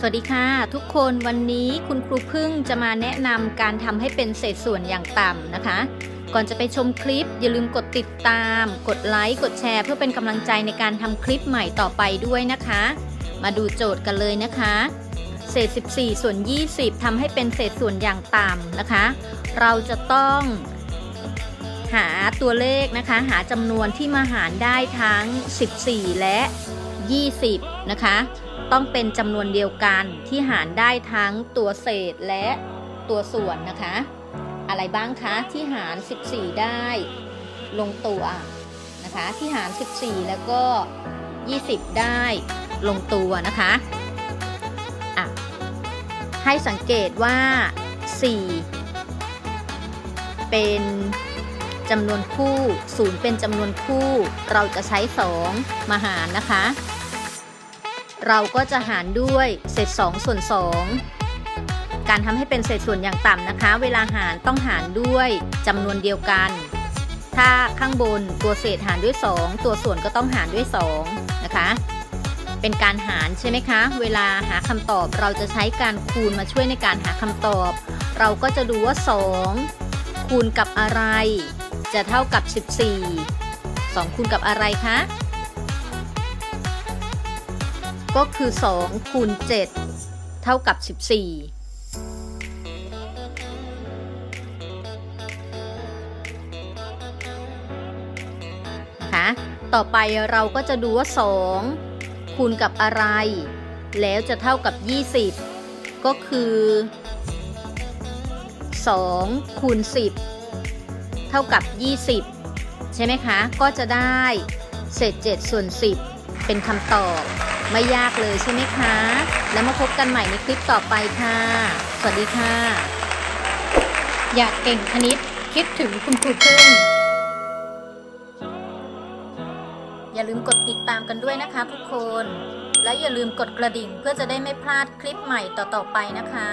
สวัสดีค่ะ ทุกคนวันนี้คุณครูพึ่งจะมาแนะนำการทำให้เป็นเศษส่วนอย่างต่ำนะคะ ก่อนจะไปชมคลิปอย่าลืมกดติดตาม กดไลค์กดแชร์ เพื่อเป็นกำลังใจในการทำคลิปใหม่ต่อไปด้วยนะคะ มาดูโจทย์กันเลยนะคะ เศษ 14 ส่วน 20ทำให้เป็นเศษส่วนอย่างต่ำนะคะ เราจะต้องหาตัวเลขนะคะ หาจำนวนที่มาหารได้ทั้ง 14 และ 20 นะคะ ต้องเป็นจำนวนเดียวกันที่หารได้ทั้งตัวเศษและตัวส่วนนะคะ อะไรบ้างคะที่หาร 14 ได้ลงตัวนะคะที่หาร 14 แล้วก็ 20 ได้ลงตัวนะคะอะให้สังเกตว่า 4 เป็นจำนวนคู่ 0 เป็นจำนวนคู่ เราจะใช้ 2 มาหารนะคะ เราก็จะหารด้วยเศษ2ส่วน2 การทำให้เป็นเศษส่วนอย่างต่ำนะคะ เวลาหารต้องหารด้วยจำนวนเดียวกัน ถ้าข้างบนตัวเศษหารด้วย 2 ตัวส่วนก็ต้องหารด้วย 2 นะคะ เป็นการหารใช่ไหมคะ เวลาหาคำตอบเราจะใช้การคูณมาช่วยในการหาคำตอบ เราก็จะดูว่า 2 คูณกับอะไร จะเท่ากับ 14 2 คูณกับอะไรคะ ก็คือ2คูณ7เท่ากับ 14นะคะต่อไปเราก็จะดูว่า 2 คูณกับอะไร แล้วจะเท่ากับ 20 ก็คือ 2 คูณ 10 เท่ากับ 20 ใช่ไหมคะ ก็จะได้ เศษ 7 ส่วน 10 เป็นคำตอบ ไม่ยากเลยใช่ไหมคะ แล้วมาพบกันใหม่ในคลิปต่อไปค่ะ สวัสดีค่ะ อยากเก่งคณิตคิดถึงคุณครูพึ่งอย่าลืมกดติดตามกันด้วยนะคะทุกคน และอย่าลืมกดกระดิ่งเพื่อจะได้ไม่พลาดคลิปใหม่ต่อๆไปนะคะ